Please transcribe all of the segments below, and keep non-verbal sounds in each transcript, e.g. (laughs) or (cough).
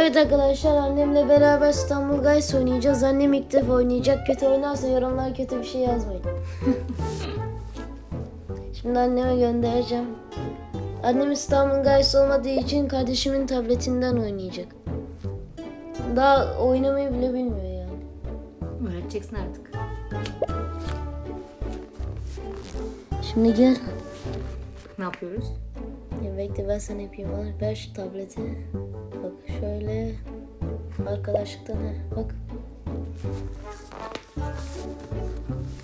Evet arkadaşlar annemle beraber İstanbul Guys oynayacağız. Annem ilk defa oynayacak. Kötü oynarsa yorumlara kötü bir şey yazmayın. (laughs) Şimdi anneme göndereceğim. Annem İstanbul Guys olmadığı için kardeşimin tabletinden oynayacak. Daha oynamayı bile bilmiyor yani. Öğreteceksin artık. Şimdi gel. Ne yapıyoruz? Ya bekle ben sana yapayım. Al, ver şu tableti. Bak şöyle. Arkadaşlıktan ha. Bak.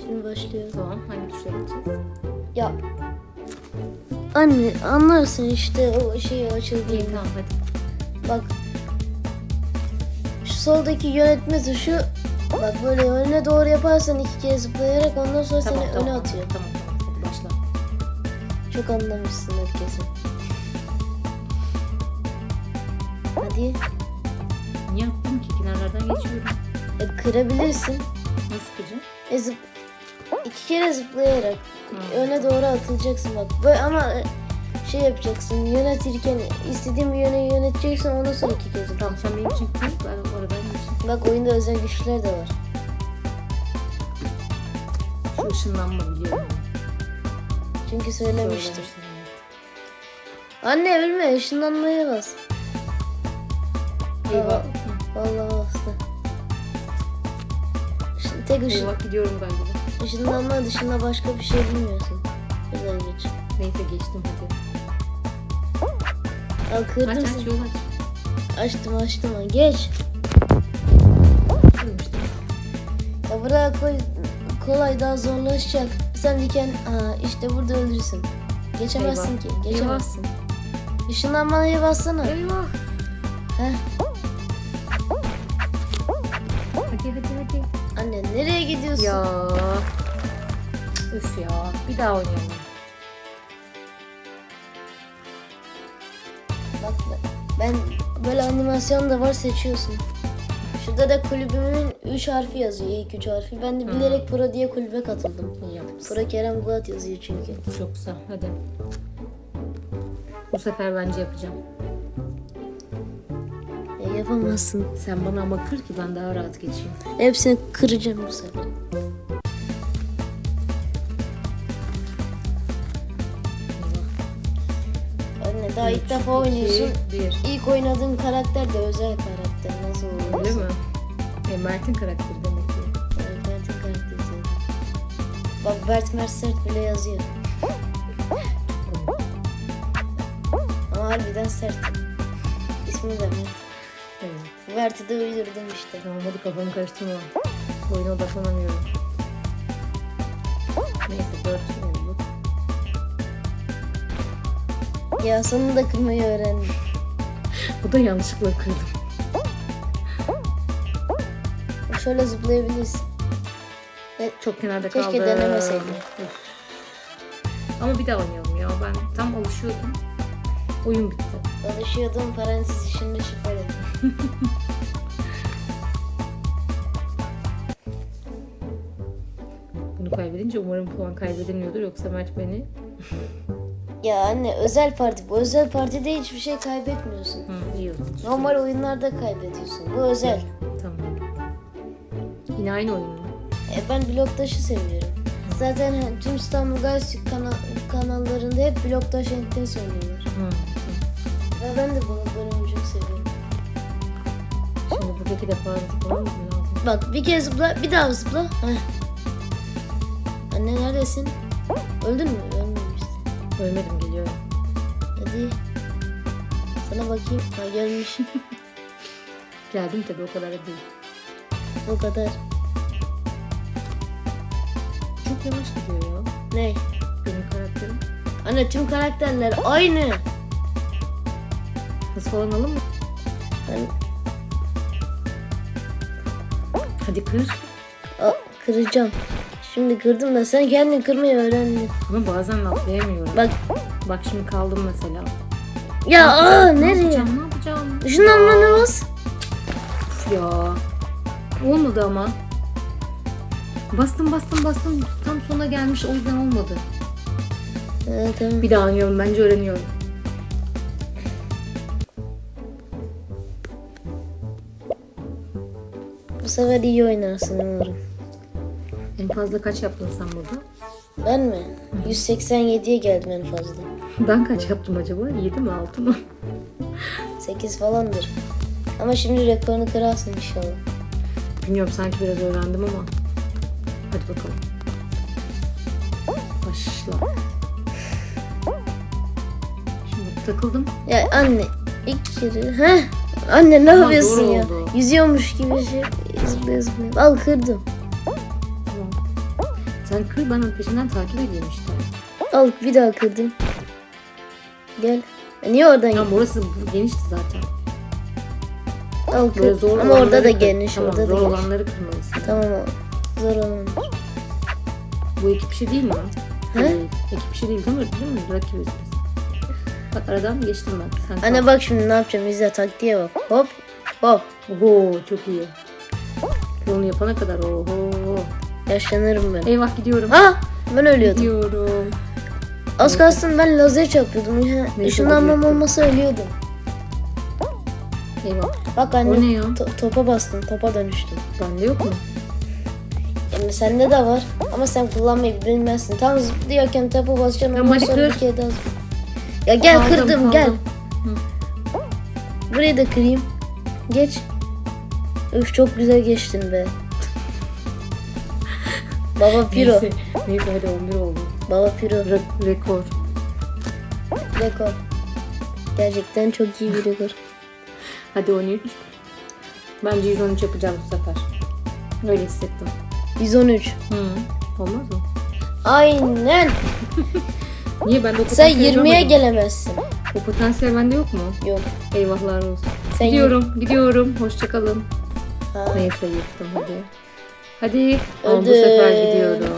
Şimdi başlıyoruz. Tamam. Hangi tuşa gideceğiz? Ya. Anne anlarsın işte o şeyi İyi açıldığında. tamam hadi. Bak. Şu soldaki yönetme tuşu bak böyle önüne doğru yaparsan iki kez zıplayarak ondan sonra Tamam, seni tamam. öne atıyor. Tamam tamam. Hadi başla. Çok anlamışsındır kesin. Hadi. Niye attın ki? Kenarlardan geçiyorum. E, kırabilirsin. Nasıl kıracağım? E, zıp, iki kere zıplayarak Hı. öne doğru atılacaksın bak. Böyle ama e, şey yapacaksın yönetirken istediğin bir yöne yöneteceksin ondan sonra iki kez. Tamam sen benim için kır. Ben oradan geçeyim. Bak oyunda özel güçler de var. Şu ışınlanma biliyorum. Çünkü söylemiştim. Anne ölme ışınlanmaya bas. Eyvah. Vallahi bastı. Şimdi tek ışın, Eyvah gidiyorum galiba. ışınlanma dışında başka bir şey bilmiyorsun. Güzel geç. Neyse geçtim hadi. Al kırdım Aç aç yol aç. Açtım açtım. Geç. Ya bırak koy, kolay daha zorlaşacak. Sen diken aa, işte burada ölürsün. Geçemezsin Eyvah. ki. Geçemezsin. Işınlanmaya bassana. Eyvah. Heh. Hadi hadi hadi. Anne nereye gidiyorsun? Ya. Üf ya. Bir daha oynayalım. Bak ben böyle animasyon da var seçiyorsun. Şurada da kulübümün 3 harfi yazıyor. ilk 3 harfi. Ben de bilerek Pro diye kulübe katıldım. İyi yapmışsın. Pro Kerem Guat yazıyor çünkü. Çok güzel. Hadi. Bu sefer bence yapacağım. Yapamazsın. Sen bana ama kır ki ben daha rahat geçeyim. Hepsini kıracağım bu sefer. Anne daha ilk defa oynuyorsun. Bir. İlk oynadığın karakter de özel karakter. Nasıl olur? Öyle mi? E, Mert'in karakteri demek ki. Evet, Bert'in karakteri zaten. Bak Bert Mersert bile yazıyor. Ama harbiden sert. İsmi de Mert. Evet. Bert'i de uydurdum işte. Tamam hadi kafamı karıştırma. Oyuna odaklanamıyorum. Neyse dört oldu. Ya sonunda kırmayı öğrendim. Bu da yanlışlıkla kırdım. Şöyle zıplayabilirsin. Çok kenarda Keşke kaldım. denemeseydim. Üf. Ama bir daha oynayalım ya. Ben tam alışıyordum. Oyun bitti. Alışıyordum parantez içinde şifreledim. (laughs) Bunu kaybedince umarım puan kaybedilmiyordur. Yoksa Mert beni... Ya anne özel parti. Bu özel partide hiçbir şey kaybetmiyorsun. Hı, iyi oldu. Normal oyunlarda kaybediyorsun. Bu özel. Tamam. Yine aynı oyun mu? E, ben bloktaşı seviyorum. Zaten tüm İstanbul Guys kana- kanallarında hep bloktaş enkten söylüyorlar. Hı. Ve ben de bunu bölümü çok seviyorum. Şimdi buradaki defa zıplamamız mı lazım? Bak bir kez zıpla, bir daha zıpla. Heh. Anne neredesin? Öldün mü? Ölmemişsin. Ölmedim geliyorum. Hadi. Sana bakayım. Ha gelmiş. (laughs) Geldim tabii o kadar da değil. o kadar. Çok yavaş gidiyor ya. Ne? Benim karakterim. Anne tüm karakterler aynı. Hız falan alın mı? Ben Hadi kır. Aa, kıracağım. Şimdi kırdım da sen kendin kırmayı öğrendin. Ama bazen atlayamıyorum. Bak Bak şimdi kaldım mesela. ya aa ne nereye? yapacağım ne yapacağım? Işınlanmanı bas. Uf ya. Olmadı ama. Bastım bastım bastım. Tam sona gelmiş o yüzden olmadı. Evet tamam. Bir daha oynayalım bence öğreniyorum. Bu sefer iyi oynarsın umarım. En fazla kaç yaptın sen burada? Ben mi? 187'ye geldim en fazla. Ben kaç yaptım acaba? 7 mi 6 mı? 8 falandır. Ama şimdi rekorunu kırarsın inşallah. Bilmiyorum sanki biraz öğrendim ama. Hadi bakalım. Başla. Şimdi takıldım. Ya anne ilk kere. Heh. Anne ne Ama yapıyorsun ya? oldu. Yüzüyormuş gibi şey. Zıplaya zıplaya. Al kırdım. Tamam. Sen kır ben onun peşinden takip edeyim işte. Al bir daha kırdım. Gel. Ya niye oradan Tamam orası genişti zaten. Al Böyle kır. zor Ama orada da kır. geniş. Tamam, orada da zor geniş. olanları kırmalısın. Tamam o. Zor olan. Bu ekip işi değil mi? He? Değil. Ekip işi değil değil mi? Değil mi? Rakibiz biz. Bak aradan geçtim ben. Sen Anne bak şimdi ne yapacağım. İzle taktiğe bak. Hop. Hop. Oho çok iyi. Onu yapana kadar oho. Yaşlanırım ben. Eyvah gidiyorum. Ah! Ben ölüyordum. Gidiyorum. Az kalsın ben lazer çarpıyordum. Ya. Neyse, Işınlanmam olacaktı. olmasa ölüyordum. Eyvah. Bak anne. O ne ya? to- topa bastım. Topa dönüştüm. Bende yok mu? Yani sende de var. Ama sen kullanmayı bilmezsin. Tam zıplıyorken topa basacaksın. Tamam, Ondan sonra kır. bir kere daha zıpla. Ya gel Aldım, kırdım aldım. gel. Burayı da kırayım. Geç. Üf çok güzel geçtin be. Baba Piro. Neyse. Neyse hadi 11 oldu. Baba Piro. Re- rekor. Rekor. Gerçekten çok iyi bir rekor. Hadi 13. Bence 113 yapacağım bu sefer. Öyle hissettim. 113. Hı. Olmaz mı? Aynen. (laughs) Niye bende o Sen potansiyel 20'ye görmedim? gelemezsin. O potansiyel bende yok mu? Yok. Eyvahlar olsun. Sen gidiyorum, gidiyorum. Hoşçakalın. Neyse yırttım hadi. Hadi. Ama bu sefer gidiyorum.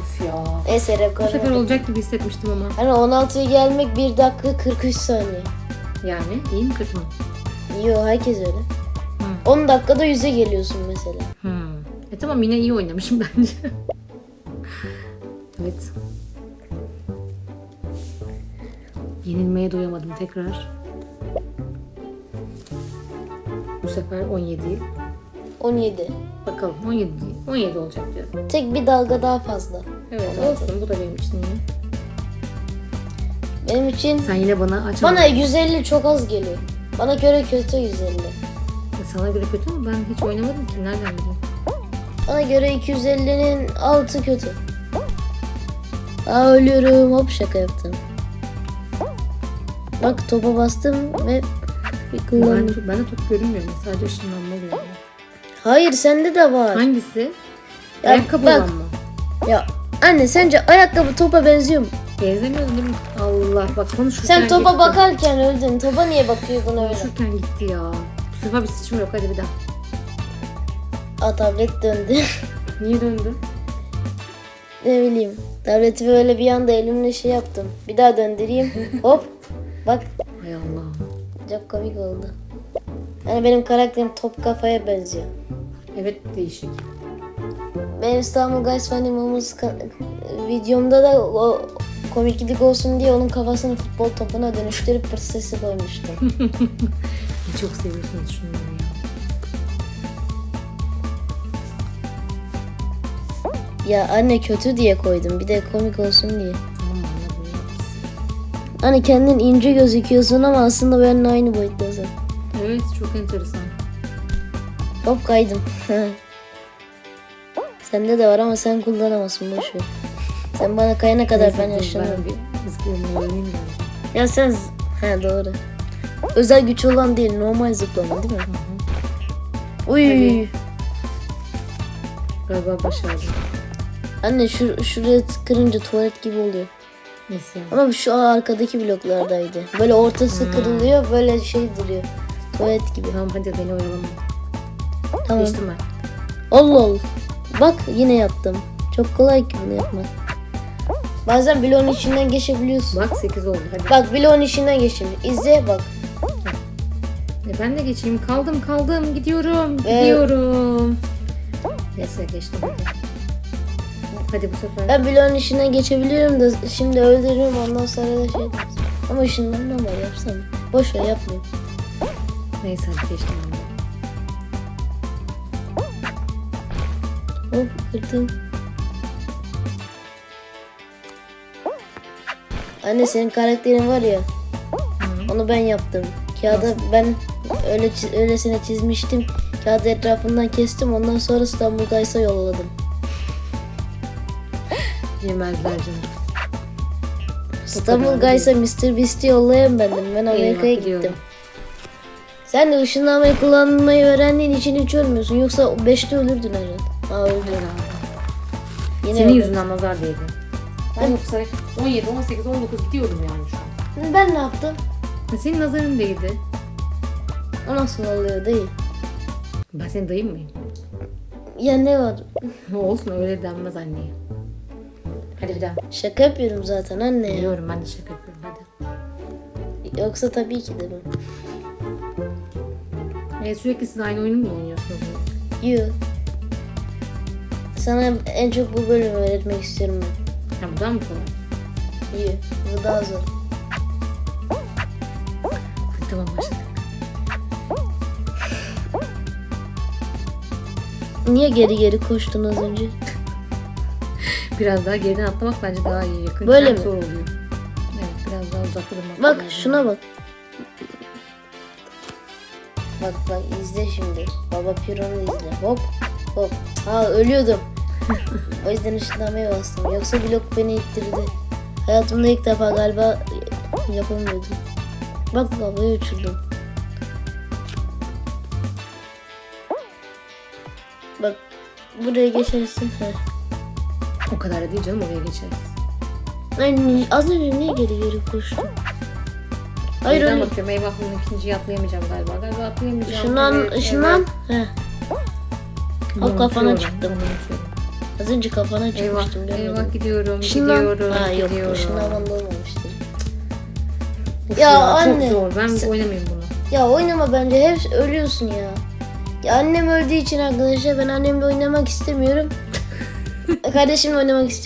Of ya. Neyse rekor. Bu sefer olacak gibi hissetmiştim ama. Hani 16'ya gelmek 1 dakika 43 saniye. Yani iyi mi kötü mü? Yo herkes öyle. Hı. 10 dakikada 100'e geliyorsun mesela. Hmm. E tamam yine iyi oynamışım (laughs) bence. evet. Yenilmeye doyamadım tekrar. Bu sefer 17. 17. Bakalım 17 değil. 17 olacak diyorum. Tek bir dalga daha fazla. Evet olsun bu da benim için iyi. Benim için Sen yine bana aç bana 150 çok az geliyor. Bana göre kötü 150. Sana göre kötü mü? Ben hiç oynamadım ki. Nereden bileyim? Bana göre 250'nin altı kötü. Aa ölüyorum. Hop şaka yaptım. Bak topa bastım ve bir Ben, kullandım. ben de top görünmüyor. Sadece ışınlanma görüyor. Hayır sende de var. Hangisi? Ya Ayakkabı bak. olan mı? Ya anne sence ayakkabı topa benziyor mu? Benzemiyorsun değil mi? Allah bak konuşurken Sen topa gitti. bakarken öldün. Topa niye bakıyordun öyle? Konuşurken gitti ya. Bu sefer bir sıçım yok. Hadi bir daha. Aa tablet döndü. (laughs) Niye döndü? ne bileyim. Tableti böyle bir anda elimle şey yaptım. Bir daha döndüreyim. (laughs) Hop. Bak Hay Allah. Çok komik oldu. Yani benim karakterim top kafaya benziyor. Evet değişik. Benim İstanbul Guys Funny Moments videomda da o komiklik olsun diye onun kafasını futbol topuna dönüştürüp pırt sesi koymuştum. (laughs) Çok seviyorsunuz ya. ya anne kötü diye koydum. Bir de komik olsun diye. Hani kendin ince gözüküyorsun ama aslında benimle aynı boyuttasın. Evet çok enteresan. Hop kaydım. (laughs) Sende de var ama sen kullanamazsın boş ver. Sen bana kayana kadar Neyse, ben yaşlanırım. Ya sen ha doğru. Özel güç olan değil normal zıplama değil mi? Uy. Hadi. Galiba başardım. Anne şu şuraya kırınca tuvalet gibi oluyor. Nasıl yani? Ama şu arkadaki bloklardaydı. Böyle ortası kırılıyor, böyle şey duruyor. Tuvalet gibi. Tamam hadi beni oyalama. Tamam. Geçtim ben. Allah Allah. Bak yine yaptım. Çok kolay ki bunu yapmak. Bazen bloğun içinden geçebiliyorsun. Bak 8 oldu hadi. Bak bloğun içinden geçtim. İzle bak. E ben de geçeyim. Kaldım kaldım. Gidiyorum. Gidiyorum. Neyse geçtim hadi. Hadi bu sefer. Ben bloğun içinden geçebiliyorum da şimdi öldürürüm ondan sonra da şey dersin. Ama ışınlanma var yapsam. Boş ver yapmayayım. Neyse hadi geçtim ben de. Hop kırdım. Anne senin karakterin var ya. Onu ben yaptım. Kağıda ben öyle öylesine çizmiştim. Kağıdı etrafından kestim. Ondan sonra İstanbul Guys'a yolladım. Yemezler canım. İstanbul Guys'a Mr. Beast'i yollayan bendim. Ben Amerika'ya gittim. Sen de ışınlanmayı kullanmayı öğrendiğin için hiç ölmüyorsun. Yoksa 5'te ölürdün herhalde. Ha öldün. Yine Senin öldün. yüzünden nazar değdi. Ben yoksa 17, 18, 19 gidiyorum yani şu an. Ben ne yaptım? Senin nazarın değdi. O nasıl oluyor değil. Ben senin dayın mıyım? Ya ne var? (laughs) Olsun öyle denmez anneye. Hadi bir daha. Şaka yapıyorum zaten anne. Biliyorum ben de şaka yapıyorum hadi. Yoksa tabii ki de ben. E, sürekli siz aynı oyunu mu oynuyorsunuz? Yoo. Sana en çok bu bölümü öğretmek istiyorum ben. Ha buradan mı kolay? Yoo. Bu daha zor. Hadi tamam başladık. Niye geri geri koştun az önce? Biraz daha geriden atlamak bence daha iyi. Yakın Böyle mi? zor oluyor. Evet biraz daha uzakta durmak Bak lazım. şuna bak. Bak bak izle şimdi. Baba Piron'u izle. Hop hop. Ha ölüyordum. o yüzden ışınlamaya bastım. Yoksa blok beni ittirdi. Hayatımda ilk defa galiba yapamıyordum. Bak babayı uçurdum. Bak buraya geçersin. Heh. O kadar da değil canım oraya geçeriz. Ben az önce niye geri geri koştum? Hayır Geriden öyle. bakıyorum eyvah bunu ikinciyi atlayamayacağım galiba. Galiba atlayamayacağım. Işınlan, Evet. Heh. evet. Kafana çıktım. Az önce kafana Eyvah, çıkmıştım görmedim. eyvah gidiyorum, Işınlan. gidiyorum, Ha yok gidiyorum. ışınlanman da olmamıştır. Of Ya anne, Çok zor, ben sen- oynamayayım bunu. Ya oynama bence hep ölüyorsun ya. Ya annem öldüğü için arkadaşlar ben annemle oynamak istemiyorum. Kardeşimle oynamak istiyorum.